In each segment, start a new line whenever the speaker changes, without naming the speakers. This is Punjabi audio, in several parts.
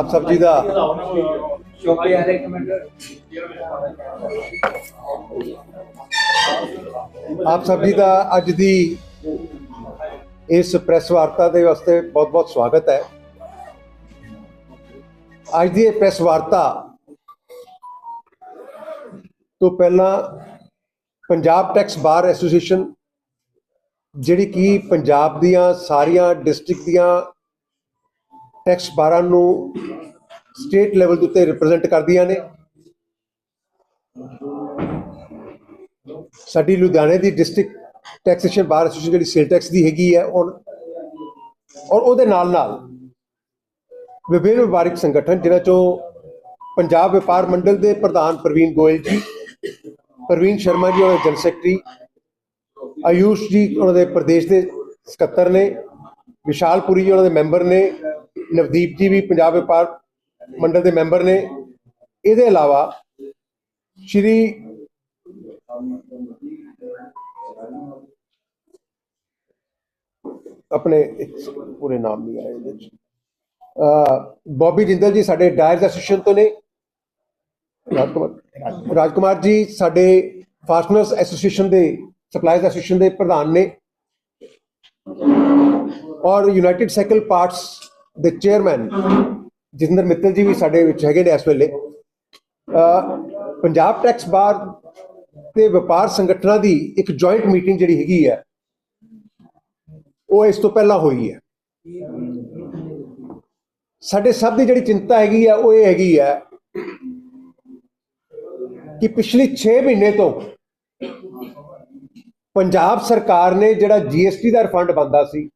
ਆਪ ਸਭ ਜੀ ਦਾ।
ਚੋਪੇ ਆ ਇੱਕ ਮਿੰਟ।
ਆਪ ਸਭ ਜੀ ਦਾ ਅੱਜ ਦੀ ਇਸ ਪ੍ਰੈਸ ਵਾਰਤਾ ਦੇ ਵਾਸਤੇ ਬਹੁਤ-ਬਹੁਤ ਸਵਾਗਤ ਹੈ। ਅੱਜ ਦੀ ਇਹ ਪ੍ਰੈਸ ਵਾਰਤਾ ਤੋਂ ਪਹਿਲਾਂ ਪੰਜਾਬ ਟੈਕਸ ਬਾਰ ਐਸੋਸੀਏਸ਼ਨ ਜਿਹੜੀ ਕਿ ਪੰਜਾਬ ਦੀਆਂ ਸਾਰੀਆਂ ਡਿਸਟ੍ਰਿਕਟ ਦੀਆਂ ਟੈਕਸ ਬਾਰਾਂ ਨੂੰ ਸਟੇਟ ਲੈਵਲ ਦੇ ਉੱਤੇ ਰਿਪਰੈਜ਼ੈਂਟ ਕਰਦੀਆਂ ਨੇ। ਸਾਡੀ ਲੁਧਿਆਣੇ ਦੀ ਡਿਸਟ੍ਰਿਕਟ ਟੈਕਸੇਸ਼ਨ ਬਾਰ ਐਸੋਸੀਏਸ਼ਨ ਜਿਹੜੀ ਸੇਲ ਟੈਕਸ ਦੀ ਹੈਗੀ ਹੈ ਔਰ ਔਰ ਉਹਦੇ ਨਾਲ ਨਾਲ ਵਿਭਿੰਨ ਵਪਾਰਿਕ ਸੰਗਠਨ, ਜਿਨ੍ਹਾਂ ਚੋਂ ਪੰਜਾਬ ਵਪਾਰ ਮੰਡਲ ਦੇ ਪ੍ਰਧਾਨ ਪ੍ਰਵੀਨ ਗੋਇਲ ਜੀ, ਪ੍ਰਵੀਨ ਸ਼ਰਮਾ ਜੀ ਉਹਨਾਂ ਦੇ ਜਨਰਲ ਸੈਕਟਰੀ, ਆਯੂਸ਼ ਜੀ ਉਹਨਾਂ ਦੇ ਪ੍ਰਦੇਸ਼ ਦੇ ਸਕੱਤਰ ਨੇ ਵਿਸ਼ਾਲ ਪੁਰੀ ਜੀ ਉਹਨਾਂ ਦੇ ਮੈਂਬਰ ਨੇ ਨਵਦੀਪ ਜੀ ਵੀ ਪੰਜਾਬ ਵਪਾਰ ਮੰਡਲ ਦੇ ਮੈਂਬਰ ਨੇ। ਇਹਦੇ ਇਲਾਵਾ ਸ਼੍ਰੀ ਆਪਣੇ ਪੂਰੇ ਨਾਮ ਨਹੀਂ ਆਏ ਇਹਦੇ ਵਿੱਚ ਅਹ ਬੌਬੀ ਜਿੰਦਲ ਜੀ ਸਾਡੇ ਡਾਇਰਸ ਐਸੋਸੀਏਸ਼ਨ ਤੋਂ ਨੇ। ਰਾਜਕੁਮਾਰ ਰਾਜਕੁਮਾਰ ਜੀ ਸਾਡੇ ਫਾਸਟਨਰਸ ਐਸੋਸੀਏਸ਼ਨ ਦੇ, ਸਪਲਾਈਜ਼ ਐਸੋਸੀਏਸ਼ਨ ਦੇ ਪ੍ਰਧਾਨ ਨੇ। ਔਰ ਯੂਨਾਈਟਿਡ ਸਾਈਕਲ ਪਾਰਟਸ ਦੇ ਚੇਅਰਮੈਨ ਜਤਿੰਦਰ ਮਿੱਤਲ ਜੀ ਵੀ ਸਾਡੇ ਵਿੱਚ ਹੈਗੇ ਨੇ ਇਸ ਵੇਲੇ। ਪੰਜਾਬ ਟੈਕਸ ਬਾਰ ਤੇ ਵਪਾਰ ਸੰਗਠਨਾਂ ਦੀ ਇੱਕ ਜੁਆਇੰਟ ਮੀਟਿੰਗ ਜਿਹੜੀ ਹੈਗੀ ਹੈ, ਉਹ ਇਸ ਤੋਂ ਪਹਿਲਾਂ ਹੋਈ ਹੈ। ਸਾਡੇ ਸਭ ਦੀ ਜਿਹੜੀ ਚਿੰਤਾ ਹੈਗੀ ਆ ਉਹ ਇਹ ਹੈਗੀ ਹੈ ਕਿ ਪਿਛਲੇ 6 ਮਹੀਨੇ ਤੋਂ ਪੰਜਾਬ ਸਰਕਾਰ ਨੇ ਜਿਹੜਾ ਜੀਐਸਟੀ ਦਾ ਰਿਫੰਡ ਬੰਦਾ ਸੀ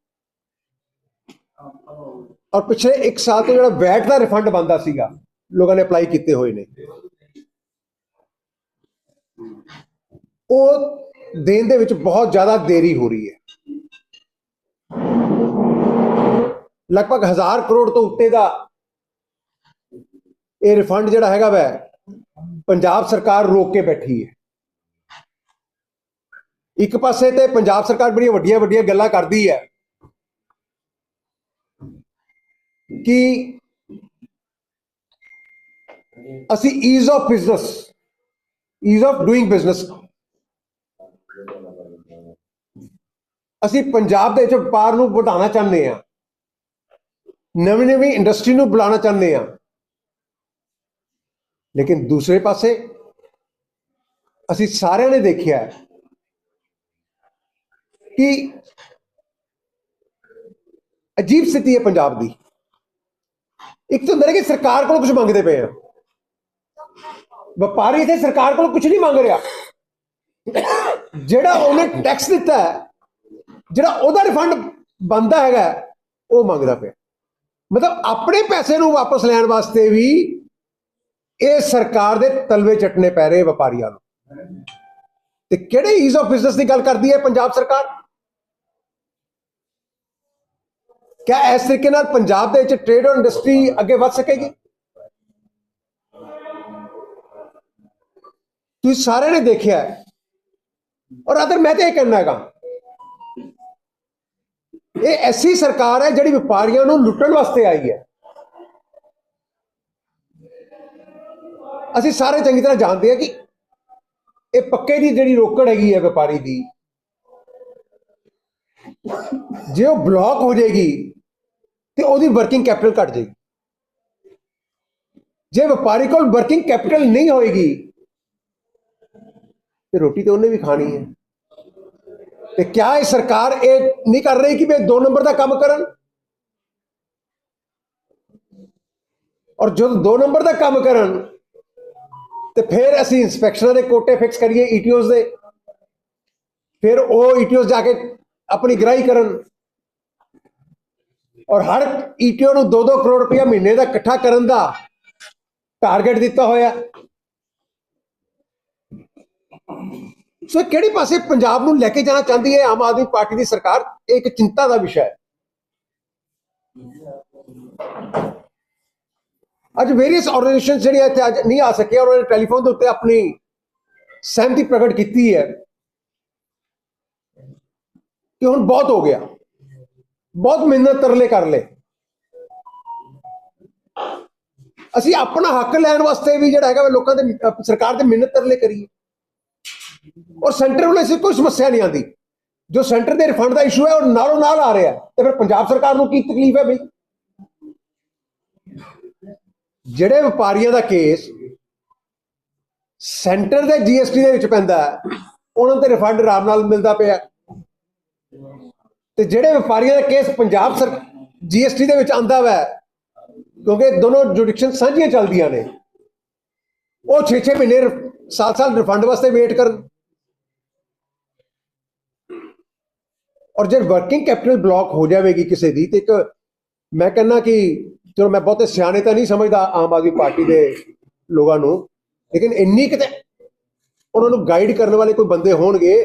ਔਰ ਪਿਛਲੇ 1 ਸਾਲ ਤੋਂ ਜਿਹੜਾ ਵੈਟ ਦਾ ਰਿਫੰਡ ਬੰਦਾ ਸੀਗਾ, ਲੋਕਾਂ ਨੇ ਅਪਲਾਈ ਕੀਤੇ ਹੋਏ ਨੇ। ਉਹ ਦੇਣ ਦੇ ਵਿੱਚ ਬਹੁਤ ਜ਼ਿਆਦਾ ਦੇਰੀ ਹੋ ਰਹੀ ਹੈ। ਲਗਭਗ 1000 ਕਰੋੜ ਤੋਂ ਉੱਤੇ ਦਾ ਇਹ ਰਿਫੰਡ ਜਿਹੜਾ ਹੈਗਾ ਵੈ, ਪੰਜਾਬ ਸਰਕਾਰ ਰੋਕ ਕੇ ਬੈਠੀ ਹੈ। ਇੱਕ ਪਾਸੇ ਤੇ ਪੰਜਾਬ ਸਰਕਾਰ ਬੜੀਆਂ ਵੱਡੀਆਂ ਵੱਡੀਆਂ ਗੱਲਾਂ ਕਰਦੀ ਹੈ। ਕਿ ਅਸੀਂ ease of business ease of doing business ਅਸੀਂ ਪੰਜਾਬ ਦੇ ਵਿੱਚ ਵਪਾਰ ਨੂੰ ਵਧਾਉਣਾ ਚਾਹੁੰਦੇ ਹਾਂ। ਨਵੀਂ ਨਵੀਂ ਇੰਡਸਟਰੀ ਨੂੰ ਬੁਲਾਉਣਾ ਚਾਹੁੰਦੇ ਹਾਂ। ਲੇਕਿਨ ਦੂਸਰੇ ਪਾਸੇ ਅਸੀਂ ਸਾਰਿਆਂ ਨੇ ਦੇਖਿਆ ਕਿ ਅਜੀਬ ਸਥਿਤੀ ਹੈ ਪੰਜਾਬ ਦੀ। ਇੱਕ ਤਾਂ ਹੁੰਦਾ ਕਿ ਸਰਕਾਰ ਕੋਲ ਕੁਝ ਮੰਗਦੇ ਪਏ ਆ। ਵਪਾਰੀ ਤੇ ਸਰਕਾਰ ਕੋਲ ਕੁਝ ਨਹੀਂ ਮੰਗ ਰਿਹਾ। ਜਿਹੜਾ ਉਹਨੇ ਟੈਕਸ ਦਿੱਤਾ ਹੈ, ਜਿਹੜਾ ਉਹਦਾ ਰਿਫੰਡ ਬੰਦਾ ਹੈਗਾ ਉਹ ਮੰਗਦਾ ਪਿਆ। ਮਤਲਬ ਆਪਣੇ ਪੈਸੇ ਨੂੰ ਵਾਪਸ ਲੈਣ ਵਾਸਤੇ ਵੀ ਇਹ ਸਰਕਾਰ ਦੇ ਤਲਵੇ ਚਟਨੇ ਪੈ ਰਹੇ ਵਪਾਰੀਆਂ ਨੂੰ। ਤੇ ਕਿਹੜੇ ਈਜ਼ ਆਫ ਬਿਜ਼ਨਸ ਦੀ ਗੱਲ ਕਰਦੀ ਹੈ ਪੰਜਾਬ ਸਰਕਾਰ? ਕਿਆ ਇਸ ਤਰੀਕੇ ਨਾਲ ਪੰਜਾਬ ਦੇ ਵਿੱਚ ਟ੍ਰੇਡ ਔਰ ਇੰਡਸਟਰੀ ਅੱਗੇ ਵੱਧ ਸਕੇਗੀ ਤੁਸੀਂ ਸਾਰਿਆਂ ਨੇ ਦੇਖਿਆ ਔਰ ਅਦਰ ਮੈਂ ਤੇ ਇਹ ਕਹਿਣਾ ਹੈਗਾ ਇਹ ਐਸੀ ਸਰਕਾਰ ਹੈ ਜਿਹੜੀ ਵਪਾਰੀਆਂ ਨੂੰ ਲੁੱਟਣ ਵਾਸਤੇ ਆਈ ਹੈ ਅਸੀਂ ਸਾਰੇ ਚੰਗੀ ਤਰ੍ਹਾਂ ਜਾਣਦੇ ਹਾਂ ਕਿ ਇਹ ਪੱਕੇ ਦੀ ਜਿਹੜੀ ਰੋਕੜ ਹੈਗੀ ਹੈ ਵਪਾਰੀ ਦੀ ਜੇ ਉਹ ਬਲੌਕ ਹੋ ਜਾਏਗੀ, ਤੇ ਉਹਦੀ ਵਰਕਿੰਗ ਕੈਪੀਟਲ ਘਟ ਜਾਏਗੀ। ਜੇ ਵਪਾਰੀ ਕੋਲ ਵਰਕਿੰਗ ਕੈਪੀਟਲ ਨਹੀਂ ਹੋਏਗੀ, ਤੇ ਰੋਟੀ ਤੇ ਉਹਨੇ ਵੀ ਖਾਣੀ ਹੈ। ਤੇ ਕਿਆ ਇਹ ਸਰਕਾਰ ਇਹ ਨਹੀਂ ਕਰ ਰਹੀ ਕਿ ਵੀ ਦੋ ਨੰਬਰ ਦਾ ਕੰਮ ਕਰਨ? ਔਰ ਜਦੋਂ ਦੋ ਨੰਬਰ ਦਾ ਕੰਮ ਕਰਨ, ਤੇ ਫਿਰ ਅਸੀਂ ਇਨਸਪੈਕਸ਼ਨਾਂ ਦੇ ਕੋਟੇ ਫਿਕਸ ਕਰੀਏ ਈਟੀਓਜ਼ ਦੇ। ਫਿਰ ਉਹ ਈਟੀਓਜ਼ ਜਾ ਕੇ ਆਪਣੀ ਗ੍ਰਾਈ ਕਰਨ। ਔਰ ਹਰ ਈਟੀਓ ਨੂੰ 2-2 ਕਰੋੜ ਰੁਪਇਆ ਮਹੀਨੇ ਦਾ ਇਕੱਠਾ ਕਰਨ ਦਾ ਟਾਰਗੇਟ ਦਿੱਤਾ ਹੋਇਆ। ਸੋ ਕਿਹੜੇ ਪਾਸੇ ਪੰਜਾਬ ਨੂੰ ਲੈ ਕੇ ਜਾਣਾ ਚਾਹੁੰਦੀ ਹੈ ਆਮ ਆਦਮੀ ਪਾਰਟੀ ਦੀ ਸਰਕਾਰ? ਇਹ ਇੱਕ ਚਿੰਤਾ ਦਾ ਵਿਸ਼ਾ ਹੈ। ਅੱਜ ਵੇਰੀਅਸ ਆਰਗੇਨਾਈਜੇਸ਼ਨ ਜਿਹੜੀਆਂ ਇੱਥੇ ਅੱਜ ਨਹੀਂ ਆ ਸਕੇ ਉਹਨਾਂ ਨੇ ਟੈਲੀਫੋਨ ਦੇ ਉੱਤੇ ਆਪਣੀ ਸਹਿਮਤੀ ਪ੍ਰਗਟ ਕੀਤੀ ਹੈ। ਕਿ ਹੁਣ ਬਹੁਤ ਹੋ ਗਿਆ। ਬਹੁਤ ਮਿਹਨਤ ਤਰਲੇ ਕਰ ਲਏ। ਅਸੀਂ ਆਪਣਾ ਹੱਕ ਲੈਣ ਵਾਸਤੇ ਵੀ ਜਿਹੜਾ ਹੈਗਾ ਵਾ ਲੋਕਾਂ ਦੇ ਸਰਕਾਰ ਦੇ ਮਿਹਨਤ ਤਰਲੇ ਕਰੀਏ। ਔਰ ਸੈਂਟਰ ਵੱਲੋਂ ਐਸੀ ਕੋਈ ਸਮੱਸਿਆ ਨਹੀਂ ਆਂਦੀ ਜੋ ਸੈਂਟਰ ਦੇ ਰਿਫੰਡ ਦਾ ਇਸ਼ੂ ਹੈ, ਉਹ ਨਾਲੋਂ ਨਾਲ ਆ ਰਿਹਾ ਤੇ ਫਿਰ ਪੰਜਾਬ ਸਰਕਾਰ ਨੂੰ ਕੀ ਤਕਲੀਫ ਹੈ ਬਈ? ਜਿਹੜੇ ਵਪਾਰੀਆਂ ਦਾ ਕੇਸ ਸੈਂਟਰ ਦੇ ਜੀਐਸਟੀ ਦੇ ਵਿੱਚ ਪੈਂਦਾ ਉਹਨਾਂ ਤੇ ਰਿਫੰਡ ਆਰਾਮ ਨਾਲ ਮਿਲਦਾ ਪਿਆ ਤੇ ਜਿਹੜੇ ਵਪਾਰੀਆਂ ਦਾ ਕੇਸ ਪੰਜਾਬ ਸਰ ਜੀਐਸਟੀ ਦੇ ਵਿੱਚ ਆਂਦਾ ਵੈ, ਕਿਉਂਕਿ ਦੋਨੋਂ ਜੁਡੀਕਸ਼ਨ ਸਾਂਝੀਆਂ ਚੱਲਦੀਆਂ ਨੇ। ਉਹ 6-6 ਮਹੀਨੇ ਸਾਲ-ਸਾਲ ਰਿਫੰਡ ਵਾਸਤੇ ਵੇਟ ਕਰਨ। ਔਰ ਜੇ ਵਰਕਿੰਗ ਕੈਪੀਟਲ ਬਲੌਕ ਹੋ ਜਾਵੇਗੀ ਕਿਸੇ ਦੀ, ਤੇ ਇੱਕ ਮੈਂ ਕਹਿੰਦਾ ਕਿ ਚਲੋ ਮੈਂ ਬਹੁਤੇ ਸਿਆਣੇ ਤਾਂ ਨਹੀਂ ਸਮਝਦਾ ਆਮ ਆਦਮੀ ਪਾਰਟੀ ਦੇ ਲੋਕਾਂ ਨੂੰ, ਲੇਕਿਨ ਇੰਨੀ ਕਿਤੇ ਉਹਨਾਂ ਨੂੰ ਗਾਈਡ ਕਰਨ ਵਾਲੇ ਕੋਈ ਬੰਦੇ ਹੋਣਗੇ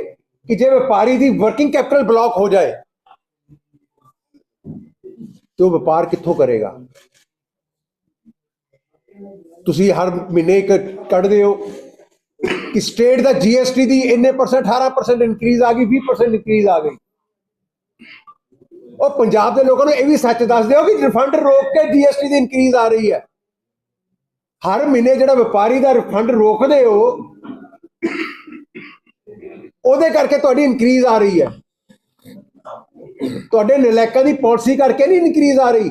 ਕਿ ਜੇ ਵਪਾਰੀ ਦੀ ਵਰਕਿੰਗ ਕੈਪੀਟਲ ਬਲੌਕ ਹੋ ਜਾਏ ਤੇ ਉਹ ਵਪਾਰ ਕਿੱਥੋਂ ਕਰੇਗਾ? ਤੁਸੀਂ ਹਰ ਮਹੀਨੇ ਕੱਢਦੇ ਹੋ ਕਿ ਸਟੇਟ ਦਾ ਜੀਐਸਟੀ ਦੀ ਇੰਨੇ ਪਰਸੈਂਟ 18% ਇਨਕਰੀਜ਼ ਆ ਗਈ 20% ਇਨਕਰੀਜ਼ ਆ ਗਈ। ਉਹ ਪੰਜਾਬ ਦੇ ਲੋਕਾਂ ਨੂੰ ਇਹ ਵੀ ਸੱਚ ਦੱਸ ਦਿਓ ਕਿ ਰਿਫੰਡ ਰੋਕ ਕੇ ਜੀਐਸਟੀ ਦੀ ਇਨਕਰੀਜ਼ ਆ ਰਹੀ ਹੈ। ਹਰ ਮਹੀਨੇ ਜਿਹੜਾ ਵਪਾਰੀ ਦਾ ਰਿਫੰਡ ਰੋਕਦੇ ਹੋ, ਉਹਦੇ ਕਰਕੇ ਤੁਹਾਡੀ ਇਨਕਰੀਜ਼ ਆ ਰਹੀ ਹੈ। ਤੁਹਾਡੇ ਨਲਾਇਕਾਂ ਦੀ ਪਾਲਿਸੀ ਕਰਕੇ ਨਹੀਂ ਇਨਕਰੀਜ਼ ਆ ਰਹੀ।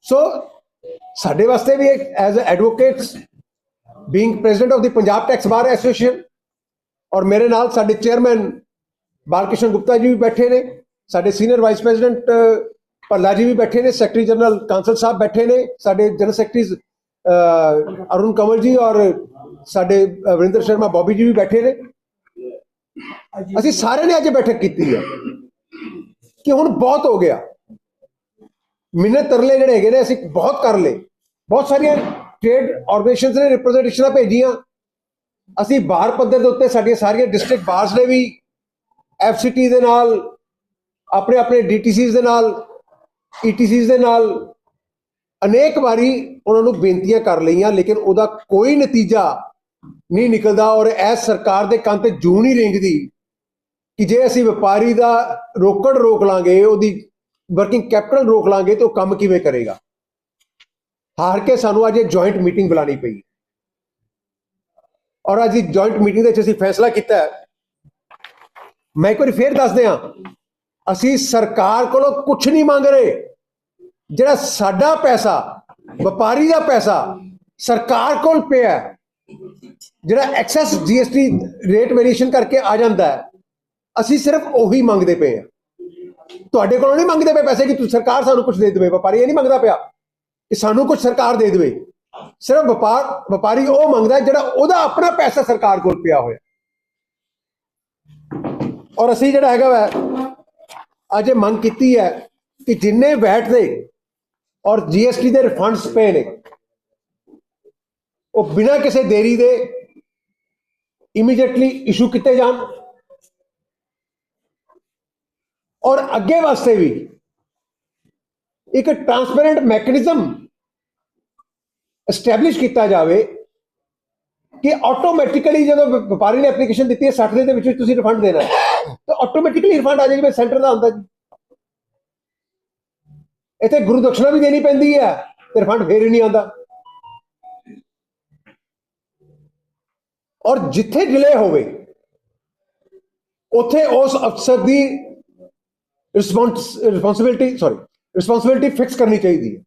ਸੋ ਸਾਡੇ ਵਾਸਤੇ ਵੀ as advocates being president of the Punjab tax bar association ਔਰ ਮੇਰੇ ਨਾਲ ਸਾਡੇ ਚੇਅਰਮੈਨ ਬਾਲਕ੍ਰਿਸ਼ਨ ਗੁਪਤਾ ਜੀ ਵੀ ਬੈਠੇ ਨੇ ਸਾਡੇ ਸੀਨੀਅਰ ਵਾਈਸ ਪ੍ਰੈਜ਼ੀਡੈਂਟ ਭੱਲਾ ਜੀ ਵੀ ਬੈਠੇ ਨੇ ਸੈਕਟਰੀ ਜਨਰਲ ਕਾਂਸਲ ਸਾਹਿਬ ਬੈਠੇ ਨੇ ਸਾਡੇ ਜਨਰਲ ਸੈਕਟਰੀ ਅਰੁਣ ਕਮਲ ਜੀ ਔਰ ਸਾਡੇ ਅ, ਵਰਿੰਦਰ ਸ਼ਰਮਾ ਬੋਬੀ ਜੀ ਵੀ ਬੈਠੇ ਨੇ। ਅਸੀਂ ਸਾਰਿਆਂ ਨੇ ਅੱਜ ਬੈਠਕ ਕੀਤੀ ਹੈ ਕਿ ਹੁਣ ਬਹੁਤ ਹੋ ਗਿਆ। ਮਿਹਨਤ ਤਰਲੇ ਜਿਹੜੇ ਹੈਗੇ ਨੇ ਅਸੀਂ ਬਹੁਤ ਕਰ ਲਏ। ਬਹੁਤ ਸਾਰੀਆਂ ਟ੍ਰੇਡ ਆਰਗੇਨਾਈਜੇਸ਼ਨਸ ਨੇ ਰਿਪਰੈਜ਼ੈਂਟੇਸ਼ਨਾਂ ਭੇਜੀਆਂ। ਅਸੀਂ ਬਾਹਰ ਪੱਧਰ ਦੇ ਉੱਤੇ ਸਾਡੀਆਂ ਸਾਰੀਆਂ ਡਿਸਟ੍ਰਿਕਟ ਬਾਰਸ ਨੇ ਵੀ ਐਫਸੀਟੀ ਦੇ ਨਾਲ ਆਪਣੇ ਆਪਣੇ ਡੀਟੀਸੀਜ਼ ਦੇ ਨਾਲ ਈਟੀਸੀਜ਼ ਦੇ ਨਾਲ ਅਨੇਕ ਵਾਰੀ ਉਹਨਾਂ ਨੂੰ ਬੇਨਤੀਆਂ ਕਰ ਲਈਆਂ ਲੇਕਿਨ ਉਹਦਾ ਕੋਈ ਨਤੀਜਾ ਨਹੀਂ ਨਿਕਲਦਾ ਔਰ ਇਸ ਸਰਕਾਰ ਦੇ ਕੰਨ ਤੇ ਜੂ ਨਹੀਂ ਰਿੰਗਦੀ। ਕਿ ਜੇ ਅਸੀਂ ਵਪਾਰੀ ਦਾ ਰੋਕੜ ਰੋਕ ਲਾਂਗੇ, ਉਹਦੀ ਵਰਕਿੰਗ ਕੈਪੀਟਲ ਰੋਕ ਲਾਂਗੇ, ਤੇ ਉਹ ਕੰਮ ਕਿਵੇਂ ਕਰੇਗਾ? ਹਾਰ ਕੇ ਸਾਨੂੰ ਅੱਜ ਇਹ ਜੁਆਇੰਟ ਮੀਟਿੰਗ ਬੁਲਾਣੀ ਪਈ। ਔਰ ਅੱਜ ਦੀ ਜੁਆਇੰਟ ਮੀਟਿੰਗ ਦੇ ਵਿੱਚ ਅਸੀਂ ਫੈਸਲਾ ਕੀਤਾ ਹੈ। ਮੈਂ ਇੱਕ ਵਾਰੀ ਫੇਰ ਦੱਸ ਦਿਆਂ, ਅਸੀਂ ਸਰਕਾਰ ਕੋਲੋਂ ਕੁਝ ਨਹੀਂ ਮੰਗ ਰਹੇ। ਜਿਹੜਾ ਸਾਡਾ ਪੈਸਾ, ਵਪਾਰੀ ਦਾ ਪੈਸਾ ਸਰਕਾਰ ਕੋਲ ਪਿਆ ਜਿਹੜਾ ਐਕਸੈਸ ਜੀਐਸਟੀ ਰੇਟ ਵੇਰੀਏਸ਼ਨ ਕਰਕੇ ਆ ਜਾਂਦਾ ਹੈ ਅਸੀਂ ਸਿਰਫ ਉਹੀ ਮੰਗਦੇ ਪਏ ਹਾਂ। ਤੁਹਾਡੇ ਕੋਲੋਂ ਨਹੀਂ ਮੰਗਦੇ ਪਏ ਪੈਸੇ ਕਿ ਤੁਸੀਂ ਸਰਕਾਰ ਸਾਨੂੰ ਕੁਝ ਦੇ ਦੇਵੇ, ਵਪਾਰੀ ਇਹ ਨਹੀਂ ਮੰਗਦਾ ਪਿਆ ਕਿ ਸਾਨੂੰ ਕੁਝ ਸਰਕਾਰ ਦੇ ਦੇਵੇ। ਸਿਰਫ ਵਪਾਰ ਵਪਾਰੀ ਉਹ ਮੰਗਦਾ ਜਿਹੜਾ ਉਹਦਾ ਆਪਣਾ ਪੈਸਾ ਸਰਕਾਰ ਕੋਲ ਪਿਆ ਹੋਇਆ। ਔਰ ਅਸੀਂ ਜਿਹੜਾ ਹੈਗਾ ਵਾ, ਅੱਜ ਇਹ ਮੰਗ ਕੀਤੀ ਹੈ ਕਿ ਜਿੰਨੇ ਵੈਟ ਦੇ ਔਰ ਜੀਐਸਟੀ ਦੇ ਰਿਫੰਡਸ ਪਏ ਨੇ, ਉਹ ਬਿਨਾਂ ਕਿਸੇ ਦੇਰੀ ਦੇ ਇਮੀਡੀਏਟਲੀ ਇਸ਼ੂ ਕੀਤੇ ਜਾਣ। ਔਰ ਅੱਗੇ ਵਾਸਤੇ ਵੀ ਇੱਕ ਟਰਾਂਸਪੇਰੈਂਟ ਮੈਕੈਨਿਜ਼ਮ ਐਸਟੈਬਲਿਸ਼ ਕੀਤਾ ਜਾਵੇ ਕਿ ਆਟੋਮੈਟਿਕਲੀ ਜਦੋਂ ਵਪਾਰੀ ਨੇ ਐਪਲੀਕੇਸ਼ਨ ਦਿੱਤੀ ਹੈ 60 ਦੇ ਵਿੱਚ ਤੁਸੀਂ ਰਿਫੰਡ ਦੇਣਾ ਤਾਂ ਆਟੋਮੈਟਿਕਲੀ ਰਿਫੰਡ ਆ ਜਾਏਗਾ ਸੈਂਟਰ ਦਾ ਹੁੰਦਾ ਜੀ। ਇੱਥੇ ਗੁਰੂ ਦਕਸ਼ਨਾ ਵੀ ਦੇਣੀ ਪੈਂਦੀ ਹੈ, ਤੇ ਰਿਫੰਡ ਫੇਰ ਹੀ ਨਹੀਂ ਆਉਂਦਾ। ਔਰ ਜਿੱਥੇ ਡਿਲੇ ਹੋਵੇ, ਉੱਥੇ ਉਸ ਅਫਸਰ ਦੀ response responsibility sorry responsibility fix ਕਰਨੀ ਚਾਹੀਦੀ ਹੈ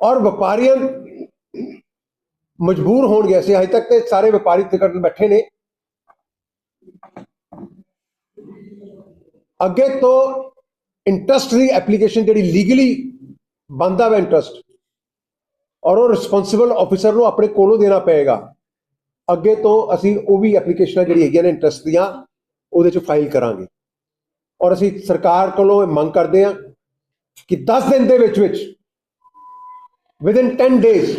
ਔਰ ਵਪਾਰੀਆਂ ਮਜਬੂਰ ਹੋਣਗੇ ਅਸੀਂ ਅਜੇ ਤੱਕ ਤੇ ਸਾਰੇ ਵਪਾਰੀ ਤਕੜਨ ਬੈਠੇ ਨੇ ਅੱਗੇ ਤੋਂ ਇੰਟਰਸਟ ਦੀ ਐਪਲੀਕੇਸ਼ਨ ਜਿਹੜੀ ਲੀਗਲੀ ਬੰਦਾ ਹੈ ਇੰਟਰਸਟ ਔਰ ਉਹ ਰਿਸਪੌਂਸਿਬਲ ਆਫੀਸਰ ਨੂੰ ਆਪਣੇ ਕੋਲੋਂ ਦੇਣਾ ਪਏਗਾ ਅੱਗੇ ਤੋਂ ਅਸੀਂ ਉਹ ਵੀ ਐਪਲੀਕੇਸ਼ਨਾਂ ਜਿਹੜੀ ਹੈਗੀਆਂ ਨੇ ਇੰਟਰਸਟ ਦੀਆਂ ਉਹਦੇ ਚ ਫਾਈਲ ਕਰਾਂਗੇ। ਔਰ ਅਸੀਂ ਸਰਕਾਰ ਕੋਲੋਂ ਇਹ ਮੰਗ ਕਰਦੇ ਹਾਂ ਕਿ 10 ਦਿਨ ਦੇ ਵਿੱਚ ਵਿੱਚ within 10 days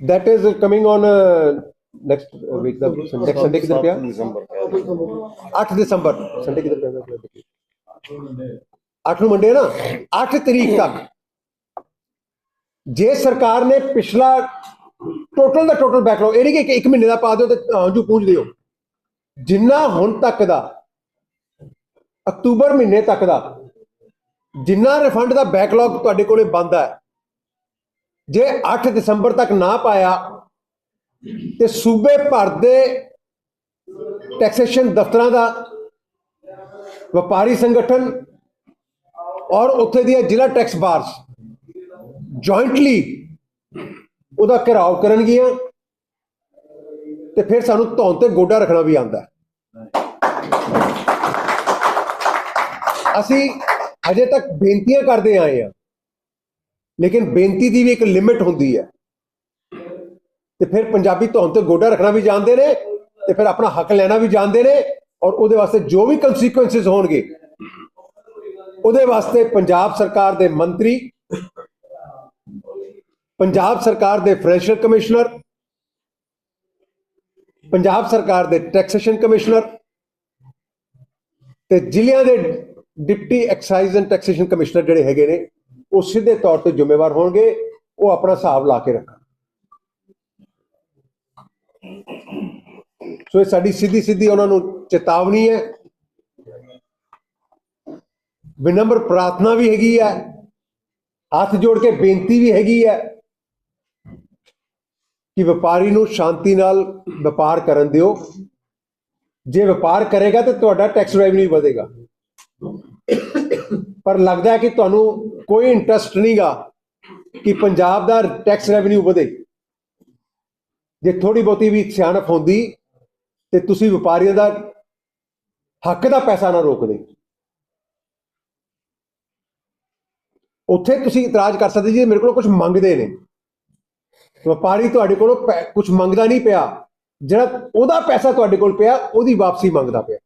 that is coming on uh, next uh, week the next sunday ਕਿਧਰ ਪਿਆ 8 ਦਸੰਬਰ ਸੰਡੇ ਕਿਧਰ ਪਿਆ 8 ਨੂੰ ਮੰਡੇ ਨਾ 8 ਤਰੀਕ ਤੱਕ ਜੇ ਸਰਕਾਰ ਨੇ ਪਿਛਲਾ ਟੋਟਲ ਦਾ ਟੋਟਲ ਬੈਕਲੌਗ ਇਹ ਨਹੀਂ ਕਿ ਇੱਕ ਮਹੀਨੇ ਦਾ ਪਾ ਦਿਓ ਤੇ ਆਂਜੂ ਪੂੰਝ ਦਿਓ। ਜਿੰਨਾ ਹੁਣ ਤੱਕ ਦਾ, ਅਕਤੂਬਰ ਮਹੀਨੇ ਤੱਕ ਦਾ, ਜਿੰਨਾ ਰਿਫੰਡ ਦਾ ਬੈਕਲੌਗ ਤੁਹਾਡੇ ਕੋਲੇ ਬੰਦ ਹੈ, ਜੇ 8 ਦਸੰਬਰ ਤੱਕ ਨਾ ਪਾਇਆ, ਤੇ ਸੂਬੇ ਭਰ ਦੇ ਟੈਕਸੇਸ਼ਨ ਦਫ਼ਤਰਾਂ ਦਾ, ਵਪਾਰੀ ਸੰਗਠਨ ਔਰ ਉੱਥੇ ਦੀਆਂ ਜ਼ਿਲ੍ਹਾ ਟੈਕਸ ਬਾਰਸ ਜੁਆਇੰਟਲੀ ਉਹਦਾ ਘਿਰਾਓ ਕਰਨਗੀਆਂ ਤੇ ਫਿਰ ਸਾਨੂੰ ਧੌਣ ਤੇ ਗੋਡਾ ਰੱਖਣਾ ਵੀ ਆਉਂਦਾ ਅਸੀਂ ਅਜੇ ਤੱਕ ਬੇਨਤੀਆਂ ਕਰਦੇ ਆਏ ਆ ਲੇਕਿਨ ਬੇਨਤੀ ਦੀ ਵੀ ਇੱਕ ਲਿਮਿਟ ਹੁੰਦੀ ਹੈ। ਤੇ ਫਿਰ ਪੰਜਾਬੀ ਧੌਣ ਤੇ ਗੋਡਾ ਰੱਖਣਾ ਵੀ ਜਾਣਦੇ ਨੇ ਤੇ ਫਿਰ ਆਪਣਾ ਹੱਕ ਲੈਣਾ ਵੀ ਜਾਣਦੇ ਨੇ ਔਰ ਉਹਦੇ ਵਾਸਤੇ ਜੋ ਵੀ ਕਨਸੀਕੁਐਂਸਸ ਹੋਣਗੇ, ਉਹਦੇ ਵਾਸਤੇ ਪੰਜਾਬ ਸਰਕਾਰ ਦੇ ਮੰਤਰੀ ਪੰਜਾਬ ਸਰਕਾਰ ਦੇ ਫਾਈਨੈਂਸ਼ੀਅਲ ਕਮਿਸ਼ਨਰ, ਪੰਜਾਬ ਸਰਕਾਰ ਦੇ ਟੈਕਸੇਸ਼ਨ ਕਮਿਸ਼ਨਰ ਤੇ ਜ਼ਿਲ੍ਹਿਆਂ ਦੇ deputy excise and taxation commissioner ਜਿਹੜੇ ਹੈਗੇ ਨੇ, ਉਹ ਸਿੱਧੇ ਤੌਰ ਤੇ ਜ਼ਿੰਮੇਵਾਰ ਹੋਣਗੇ, ਉਹ ਆਪਣਾ ਹਿਸਾਬ ਲਾ ਕੇ ਰੱਖਣ। ਸੋ ਇਹ ਸਾਡੀ ਸਿੱਧੀ ਸਿੱਧੀ ਉਹਨਾਂ ਨੂੰ ਚੇਤਾਵਨੀ ਹੈ। ਵਿਨਮਰ ਪ੍ਰਾਰਥਨਾ ਵੀ ਹੈਗੀ ਹੈ। ਹੱਥ ਜੋੜ ਕੇ ਬੇਨਤੀ ਵੀ ਹੈਗੀ ਹੈ। ਕਿ ਵਪਾਰੀ ਨੂੰ ਸ਼ਾਂਤੀ ਨਾਲ ਵਪਾਰ ਕਰਨ ਦਿਓ। ਜੇ ਵਪਾਰ ਕਰੇਗਾ ਤੇ ਤੁਹਾਡਾ ਟੈਕਸ ਰੈਵਨਿਊ ਵਧੇਗਾ। ਪਰ ਲੱਗਦਾ ਹੈ ਕਿ ਤੁਹਾਨੂੰ ਕੋਈ ਇੰਟਰਸਟ ਨਹੀਂਗਾ ਕਿ ਪੰਜਾਬ ਦਾ ਟੈਕਸ ਰੈਵਨਿਊ ਵਧੇ। ਜੇ ਥੋੜੀ ਬਹੁਤੀ ਵੀ ਸਿਆਣਪ ਹੁੰਦੀ ਤੇ ਤੁਸੀਂ ਵਪਾਰੀਆਂ ਦਾ ਹੱਕ ਦਾ ਪੈਸਾ ਨਾ ਰੋਕਦੇ। ਉੱਥੇ ਤੁਸੀਂ ਇਤਰਾਜ਼ ਕਰ ਸਕਦੇ ਜੀ ਮੇਰੇ ਕੋਲ ਕੁਝ ਮੰਗਦੇ ਨੇ। ਵਪਾਰੀ ਤੁਹਾਡੇ ਕੋਲੋਂ ਕੁਝ ਮੰਗਦਾ ਨਹੀਂ ਪਿਆ। ਜਿਹੜਾ ਉਹਦਾ ਪੈਸਾ ਤੁਹਾਡੇ ਕੋਲ ਪਿਆ, ਉਹਦੀ ਵਾਪਸੀ ਮੰਗਦਾ ਪਿਆ।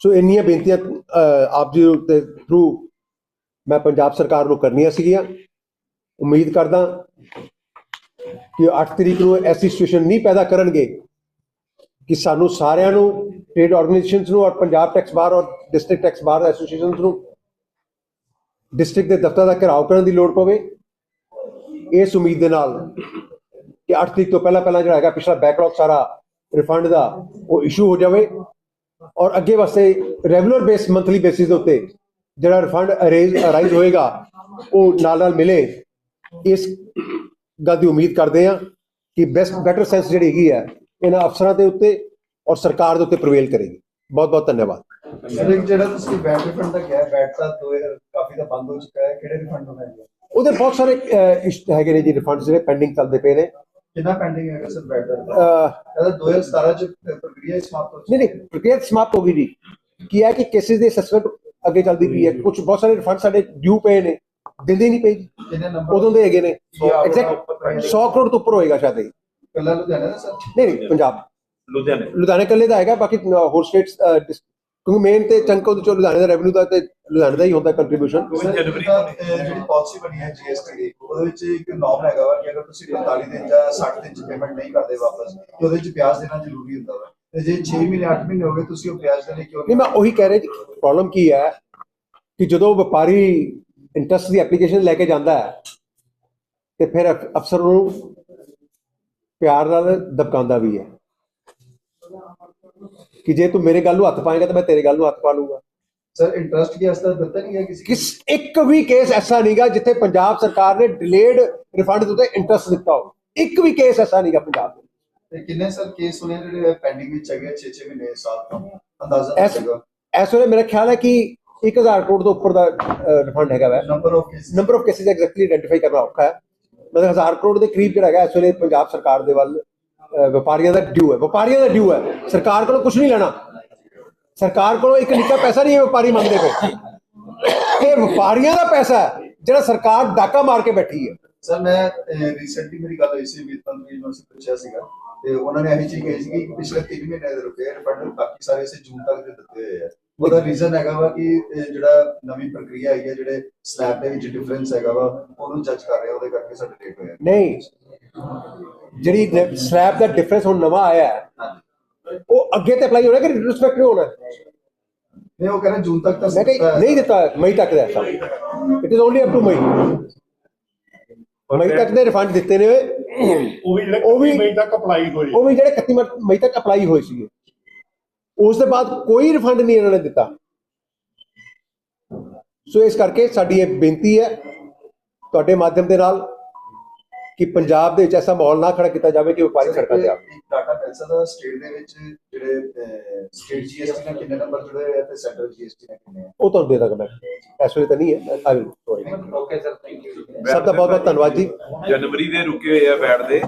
ਸੋ ਇੰਨੀਆਂ ਬੇਨਤੀਆਂ ਆਪ ਜੀ ਦੇ ਥਰੂ ਮੈਂ ਪੰਜਾਬ ਸਰਕਾਰ ਨੂੰ ਕਰਨੀਆਂ ਸੀਗੀਆਂ। ਉਮੀਦ ਕਰਦਾ ਕਿ 8 ਤਰੀਕ ਨੂੰ ਐਸੀ ਸਿਚੁਏਸ਼ਨ ਨਹੀਂ ਪੈਦਾ ਕਰਨਗੇ, ਕਿ ਸਾਨੂੰ ਸਾਰਿਆਂ ਨੂੰ ਟ੍ਰੇਡ ਆਰਗੇਨਾਈਜੇਸ਼ਨਸ ਨੂੰ ਔਰ ਪੰਜਾਬ ਟੈਕਸ ਬਾਰ ਔਰ ਡਿਸਟ੍ਰਿਕਟ ਟੈਕਸ ਬਾਰ ਐਸੋਸੀਏਸ਼ਨਸ ਨੂੰ ਡਿਸਟ੍ਰਿਕਟ ਦੇ ਦਫ਼ਤਰ ਦਾ ਘਿਰਾਓ ਕਰਨ ਦੀ ਲੋੜ ਪਵੇ। ਇਸ ਉਮੀਦ ਦੇ ਨਾਲ ਕਿ 8 ਤਰੀਕ ਤੋਂ ਪਹਿਲਾਂ ਪਹਿਲਾਂ ਜਿਹੜਾ ਹੈਗਾ ਪਿਛਲਾ ਬੈਕਲੌਗ ਸਾਰਾ ਰਿਫੰਡ ਦਾ ਉਹ ਇਸ਼ੂ ਹੋ ਜਾਵੇ ਔਰ ਅੱਗੇ ਵਾਸਤੇ ਰੈਗੂਲਰ ਬੇਸ ਮੰਥਲੀ ਬੇਸਿਸ ਦੇ ਉੱਤੇ ਜਿਹੜਾ ਰਿਫੰਡ ਅਰੇਜ ਅਰਾਈਜ਼ ਹੋਏਗਾ, ਉਹ ਨਾਲ ਨਾਲ ਮਿਲੇ, ਇਸ ਗੱਲ ਦੀ ਉਮੀਦ ਕਰਦੇ ਹਾਂ ਕਿ ਬੈਸਟ ਬੈਟਰ ਸੈਂਸ ਜਿਹੜੀ ਹੈਗੀ ਹੈ, ਇਹਨਾਂ ਅਫਸਰਾਂ ਦੇ ਉੱਤੇ ਔਰ ਸਰਕਾਰ ਦੇ ਉੱਤੇ ਪ੍ਰਵੇਲ ਕਰੇਗੀ। ਬਹੁਤ ਬਹੁਤ ਧੰਨਵਾਦ।
ਜਿਹੜਾ ਤੁਸੀਂ ਬੈਟ ਰਿਫੰਡ ਦਾ ਕਿਹਾ ਬੈਟ ਦਾ ਦੋ ਕਾਫੀ ਦਾ ਬੰਦ ਹੋ ਚੁੱਕਾ ਹੈ, ਕਿਹੜੇ ਰਿਫੰਡ ਹੋਣਾ ਹੈ
ਉਹਦੇ ਬਹੁਤ ਸਾਰੇ ਇਸ਼ਟ ਹੈਗੇ ਨੇ ਜੀ ਰਿਫੰਡਸ ਜਿਹੜੇ ਪੈਂਡਿੰਗ ਚੱਲਦੇ ਪਏ ਨੇ।
ਕਿੰਨਾ ਪੈਂਡਿੰਗ ਹੈਗਾ ਸਰ ਬੈਟ ਦਾ?
ਅਹ,
ਇਹਦਾ 2017 ਚ ਪ੍ਰਕਿਰਿਆ ਸਮਾਪਤ ਹੋ
ਨਹੀਂ ਨਹੀਂ ਪ੍ਰਕਿਰਿਆ ਸਮਾਪਤ ਹੋ ਗਈ ਜੀ। ਕੀ ਹੈ ਕਿ ਕੇਸਿਸ ਦੀ ਅਸੈਸਮੈਂਟ ਅੱਗੇ ਚੱਲਦੀ ਪਈ ਹੈ। ਕੁਝ ਬਹੁਤ ਸਾਰੇ ਰਿਫੰਡ ਸਾਡੇ ਡਿਊ ਪਏ ਨੇ। ਦਿੰਦੇ ਨਹੀਂ ਪਏ ਜੀ। ਉਦੋਂ ਦੇ ਹੈਗੇ ਨੇ।
ਸੌ ਕਰੋੜ
ਐਗਜ਼ੈਕਟ
ਉੱਪਰ ਪੈਂਡਿੰਗ।
100 ਕਰੋੜ ਤੋਂ ਉੱਪਰ ਹੋਏਗਾ ਸ਼ਾਇਦ ਇਹ।
ਕੱਲਾ ਲੁਧਿਆਣਾ ਦਾ ਸਰ?
ਨਹੀਂ ਨਹੀਂ ਪੰਜਾਬ।
ਲੁਧਿਆਣੇ।
ਲੁਧਿਆਣੇ ਕੱਲੇ ਦਾ ਹੈਗਾ ਬਾਕੀ ਹੋਰ ਸਟੇਟਸ ਕਿਉਂਕਿ ਮੇਨ ਤੇ ਚੰਕ ਉਹਦੇ ਚੋਂ ਲੁਧਿਆਣੇ ਦਾ ਰੈਵਨਿਊ ਦਾ ਤੇ ਲੁਧਿਆਣੇ ਦਾ ਹੀ ਹੁੰਦਾ ਕੰਟਰੀਬਿਊਸ਼ਨ
ਜਨਵਰੀ
ਜਿਹੜੀ ਪਾਲਿਸੀ ਬਣੀ ਹੈ ਜੀਐਸਟੀ ਦੀ ਉਹਦੇ ਵਿੱਚ ਇੱਕ ਨੋਰਮ ਹੈਗਾ ਵਾ ਕਿ ਅਗਰ ਤੁਸੀਂ 45 ਦਿਨ ਜਾਂ 60 ਦਿਨ ਚ ਪੇਮੈਂਟ ਨਹੀਂ ਕਰਦੇ ਵਾਪਸ ਤੇ ਉਹਦੇ ਵਿੱਚ ਵਿਆਜ ਦੇਣਾ ਜ਼ਰੂਰੀ ਹੁੰਦਾ ਵਾ। ਤੇ ਜੇ 6 ਮਹੀਨੇ 8 ਮਹੀਨੇ ਹੋ ਗਏ ਤੁਸੀਂ ਉਹ ਵਿਆਜ ਦੇਣੇ ਕਿਉਂ
ਨਹੀਂ ਮੈਂ ਉਹੀ ਕਹਿ ਰਿਹਾ ਜੀ ਪ੍ਰੋਬਲਮ ਕੀ ਹੈ ਕਿ ਜਦੋਂ ਵਪਾਰੀ ਇੰਟਰਸਟ ਦੀ ਐਪਲੀਕੇਸ਼ਨ ਲੈ ਕੇ ਜਾਂਦਾ ਹੈ ਤੇ ਫਿਰ ਅਫ- ਅਫਸਰ ਨੂੰ ਪਿਆਰ ਨਾਲ ਦਬਕਾਉਂਦਾ ਵੀ ਹੈ। ਕਿ ਜੇ ਤੂੰ ਮੇਰੇ ਗੱਲ ਨੂੰ ਹੱਥ ਪਾਏਗਾ ਤਾਂ ਮੈਂ ਤੇਰੇ ਗੱਲ ਨੂੰ ਹੱਥ ਪਾ ਲੂੰਗਾ।
ਸਰ ਇੰਟਰਸਟ ਕੀ ਅਸਤਾ ਦਿੱਤਾ ਨਹੀਂ ਹੈ ਕਿਸੇ
ਕਿਸ ਇੱਕ ਵੀ ਕੇਸ ਐਸਾ ਨਹੀਂਗਾ ਜਿੱਥੇ ਪੰਜਾਬ ਸਰਕਾਰ ਨੇ ਡਿਲੇਡ ਰਿਫੰਡ ਦੇ ਉੱਤੇ ਇੰਟਰਸਟ ਦਿੱਤਾ ਹੋ ਇੱਕ ਵੀ ਕੇਸ ਐਸਾ ਨਹੀਂਗਾ ਪੰਜਾਬ ਦੇ
ਤੇ ਕਿੰਨੇ ਸਰ ਕੇਸ ਹੋਣੇ ਜਿਹੜੇ ਪੈਂਡਿੰਗ ਵਿੱਚ ਹੈਗੇ 6-6 ਮਹੀਨੇ ਸਾਲ ਤੋਂ ਅੰਦਾਜ਼ਾ
ਐਸ ਵੇਲੇ ਮੇਰਾ ਖਿਆਲ ਹੈ ਕਿ 1000 ਕਰੋੜ ਤੋਂ ਉੱਪਰ ਦਾ ਰਿਫੰਡ ਹੈਗਾ ਵੈ।
Number of case
number of cases exactly identify ਕਰਨਾ ਔਖਾ ਹੈ। ਮਤਲਬ 1000 ਕਰੋੜ ਦੇ ਕਰੀਬ ਜਿਹੜਾ ਹੈਗਾ ਇਸ ਵੇਲੇ ਪੰਜਾਬ ਸਰਕਾਰ ਦੇ ਵੱਲ ਵਪਾਰੀਆਂ ਦਾ ਡਿਊ ਹੈ। ਵਪਾਰੀਆਂ ਦਾ ਡਿਊ ਹੈ। ਸਰਕਾਰ ਕੋਲੋਂ ਕੁਝ ਨਹੀਂ ਲੈਣਾ। ਸਰਕਾਰ ਕੋਲੋਂ ਇੱਕ ਨਿੱਕਾ ਪੈਸਾ ਨਹੀਂ ਹੈ, ਵਪਾਰੀ ਮੰਗਦੇ ਪਏ। ਇਹ ਵਪਾਰੀਆਂ ਦਾ ਪੈਸਾ ਹੈ, ਜਿਹੜਾ ਸਰਕਾਰ ਡਾਕਾ ਮਾਰ ਕੇ ਬੈਠੀ ਹੈ।
ਸਰ, ਮੈਂ ਰੀਸੈਂਟਲੀ ਮੇਰੀ ਗੱਲ ਹੋਈ ਸੀ ਵਿੱਤ ਮੰਤਰੀ ਨੂੰ ਪੁੱਛਿਆ ਸੀਗਾ। ਤੇ ਉਹਨਾਂ ਨੇ ਇਹੀ ਚੀਜ਼ ਕਹੀ ਸੀ ਕਿ ਪਿਛਲੇ 3 ਮਹੀਨੇ ਦੇ ਰੁਪਏ ਰਿਫੰਡ ਬਾਕੀ ਸਾਰੇ ਅਸੀਂ ਜੂਨ ਤੱਕ ਦੇ ਦਿੱਤੇ ਹੋਏ ਆ। ਉਹਦਾ ਰੀਜ਼ਨ ਹੈਗਾ ਵਾ ਕਿ ਇਹ ਜਿਹੜਾ ਨਵੀਂ ਪ੍ਰਕਿਰਿਆ ਆਈ ਹੈ ਜਿਹੜੇ ਸਲੈਬ ਦੇ ਵਿੱਚ ਡਿਫਰੈਂਸ ਹੈਗਾ ਵਾ ਉਹਨੂੰ ਜੱਜ ਕਰ ਰਹੇ ਉਹਦੇ ਕਰਕੇ ਸਾਡੇ ਲੇਟ ਹੋਇਆ
ਨਹੀਂ ਜਿਹੜੀ ਸਲੈਬ ਦਾ ਡਿਫਰੈਂਸ ਹੁਣ ਨਵਾਂ ਆਇਆ ਹੈ ਉਹ ਅੱਗੇ ਤੇ ਅਪਲਾਈ ਹੋਣਾ ਕਿ ਰਿਟਰੋਸਪੈਕਟਿਵ ਹੋਣਾ?
ਨਹੀਂ ਉਹ ਕਹਿੰਦੇ ਜੂਨ ਤੱਕ ਤਾਂ
ਮੈਂ
ਦਿੱਤਾ
ਕਹੀ
ਹੈ।
ਨਹੀਂ ਦਿੱਤਾ ਮਈ ਤੱਕ ਦਾ ਸਭ। It is only up to May. ਮਈ ਤੱਕ ਦੇ ਰਿਫੰਡ ਦਿੱਤੇ ਨੇ।
ਉਹ ਵੀ ਜਿਹੜੇ
ਉਹ ਵੀ-
ਮਈ ਤੱਕ ਅਪਲਾਈ ਹੋਏ।
ਉਹ ਵੀ ਜਿਹੜੇ 31 ਮਰ- ਮਈ ਤੱਕ ਅਪਲਾਈ ਹੋਏ ਸੀਗੇ। ਉਸ ਦੇ ਬਾਅਦ ਕੋਈ ਰਿਫੰਡ ਨਹੀਂ ਇਹਨਾਂ ਨੇ ਦਿੱਤਾ। ਸੋ ਇਸ ਕਰਕੇ ਸਾਡੀ ਇਹ ਬੇਨਤੀ ਹੈ ਤੁਹਾਡੇ ਮਾਧਿਅਮ ਦੇ ਨਾਲ ਕਿ ਪੰਜਾਬ ਦੇ ਵਿੱਚ ਐਸਾ ਮਾਹੌਲ ਨਾ ਖੜਾ ਕੀਤਾ ਜਾਵੇ ਕਿ ਵਪਾਰੀ ਸੜਕਾਂ ਤੇ ਆਵੇ।
ਡਾਟਾ ਸਕਦਾ ਸਟੇਟ ਦੇ ਵਿੱਚ ਜਿਹੜੇ ਸਟੇਟ ਜੀਐਸਟੀ ਨਾਲ ਕਿੰਨੇ ਨੰਬਰ ਜੁੜੇ ਹੋਏ ਆ ਤੇ ਸੈਂਟਰਲ ਜੀਐਸਟੀ ਨਾਲ ਕਿੰਨੇ ਆ?
ਉਹ ਤੁਹਾਨੂੰ ਦੇ ਦਾਂਗਾ ਮੈਂ। ਇਸ ਵੇਲੇ ਤਾਂ ਨਹੀਂ ਹੈ। I will
okay sir thank you
ਸਭ ਦਾ ਬਹੁਤ ਬਹੁਤ ਧੰਨਵਾਦ ਜੀ।
ਜਨਵਰੀ ਦੇ ਰੁਕੇ ਹੋਏ ਆ ਬੈਠ ਦੇ।